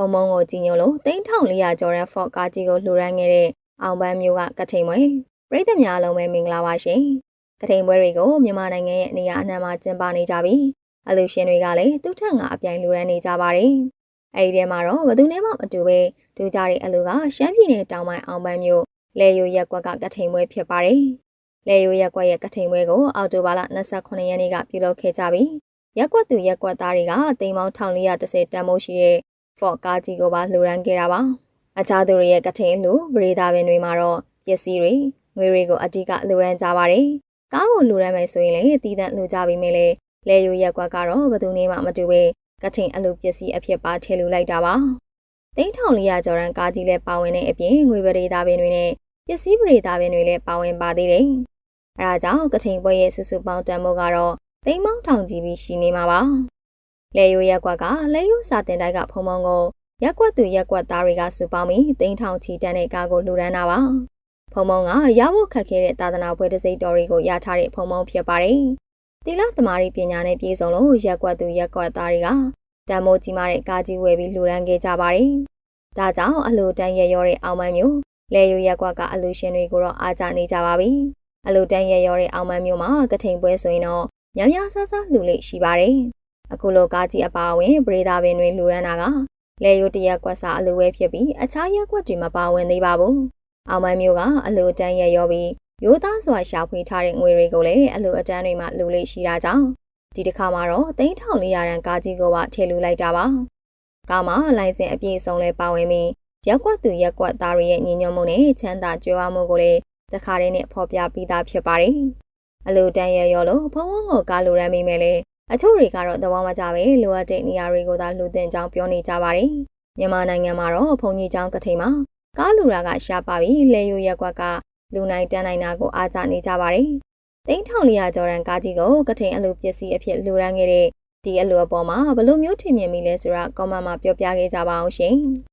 ဖုံမုံကိုကြည်ညိုလို့3400ကျော်ရန်ဖော့ကားကြီးကိုလှူရမ်းခဲ့တဲ့အောင်ပန်းမျိုးကကထိန်ပွဲပြည်သက်များအလုံးပဲမင်္ဂလာပါရှင်ကထိန်ပွဲတွေကိုမြန်မာနိုင်ငံရဲ့နေရာအနှံ့မှာကျင်းပနေကြပြီးအလူရှင်တွေကလည်းသူ့ထက်ငါအပြိုင်လှူရမ်းနေကြပါတယ်အဲဒီထဲမှာတော့ဘသူနဲ့မှမတူပဲဒူကြတဲ့အလူကရှမ်းပြည်နယ်တောင်ပိုင်းအောင်ပန်းမျိုးလေယိုရက်ကွက်ကကထိန်ပွဲဖြစ်ပါတယ်လေယိုရက်ကွက်ရဲ့ကထိန်ပွဲကိုအော်တိုဘာလ29ရက်နေ့ကပြုလုပ်ခဲ့ကြပြီးရက်ကွက်သူရက်ကွက်သားတွေကတိမ်ပေါင်း1430တန်မိုးရှိတဲ့ ဖော့ကားကြီးကိုပါလှူရမ်းခဲ့တာပါအခြားသူတွေရဲ့ကထိန်လူပရိသတ်ပင်တွေမှာတော့ပစ္စည်းတွေငွေတွေကိုအတိကလှူရမ်းကြပါတယ်ကားကိုလှူရမ်းမယ်ဆိုရင်လည်းတည်တံ့လှူကြပြီးမြဲလေလေယိုရက်ကွက်ကတော့ဘသူနေမှမတူပဲကထိန်အလူပစ္စည်းအဖြစ်ပါထည့်လူလိုက်တာပါတိန်းထောင်လေးရကျော်ရန်ကားကြီးလည်းပါဝင်တဲ့အပြင်ငွေပရိသတ်ပင်တွေနဲ့ပစ္စည်းပရိသတ်ပင်တွေလည်းပါဝင်ပါသေးတယ်အဲဒါကြောင့်ကထိန်ပွဲရဲ့စုစုပေါင်းတန်မိုးကတော့သိန်းပေါင်းထောင်ကြီးပြီးရှိနေမှာပါ လေယိုရက်ကွက်ကလေယိုစာတင်တိုက်ကဖုံဖုံကိုရက်ကွက်သူရက်ကွက်သားတွေကစုပေါင်းပြီးသိန်းထောင်ချီတန်းတဲ့ကားကိုလှူဒန်းတာပါဖုံဖုံကရဖို့ခက်ခဲတဲ့သာသနာပွဲတစ်စိတ်တော်တွေကိုရထားတဲ့ဖုံဖုံဖြစ်ပါတယ်တိလသမားရီပညာနဲ့ပြည့်စုံလို့ရက်ကွက်သူရက်ကွက်သားတွေကတန်မိုးကြီးမားတဲ့ကားကြီးဝယ်ပြီးလှူဒန်းခဲ့ကြပါတယ်ဒါကြောင့်အလိုတန်းရရောတဲ့အောင်မန်းမျိုးလေယိုရက်ကွက်ကအလူရှင်တွေကိုတော့အားကြနေကြပါပြီအလိုတန်းရရောတဲ့အောင်မန်းမျိုးမှာကထိန်ပွဲဆိုရင်တော့များများဆဆလှူလိရှိပါတယ် အခုလိုကားကြီးအပါအဝင်ပရိသတ်ပင်တွေလှူဒန်းတာကလေယိုတရက်ကွက်စာအလိုဝဲဖြစ်ပြီးအခြားရက်ကွက်တွေမပါဝင်သေးပါဘူးအောင်မန်းမျိုးကအလိုတန်းရရောပြီးရိုးသားစွာရှာဖွေထားတဲ့ငွေတွေကိုလည်းအလိုအတန်းတွေမှာလှူလိရှိတာကြောင့်ဒီတစ်ခါမှာတော့3400ရန်ကားကြီးကိုပါထည့်လူလိုက်တာပါကားမှာလိုင်စင်အပြည့်အစုံလဲပါဝင်ပြီးရက်ကွက်သူရက်ကွက်သားတွေရဲ့ညီညွတ်မှုနဲ့ချမ်းသာကြွယ်ဝမှုကိုလည်းတခါတည်းနဲ့ဖော်ပြပြီးသားဖြစ်ပါတယ်အလိုတန်းရရောလို့ဖုံဖုံကိုကားလိုရမ်းမိမယ်လေ အချို့တွေကတော့သဘောမကျပဲလိုအပ်တဲ့နေရာတွေကိုသာလှူတင်ကြောင်းပြောနေကြပါတယ်မြန်မာနိုင်ငံမှာတော့ဘုံကြီးကျောင်းကထိန်မှာကားလူရာကရှားပါပြီးလေယိုရက်ကွက်ကလူနိုင်တန်းနိုင်တာကိုအားကြနေကြပါတယ်တိန်းထောင်လျာကျော်ရန်ကားကြီးကိုကထိန်အလူပစ္စည်းအဖြစ်လှူရမ်းခဲ့တဲ့ဒီအလူအပေါ်မှာဘလို့မျိုးထင်မြင်မိလဲဆိုတာကောမန့်မှာပြောပြခဲ့ကြပါအောင်ရှင်။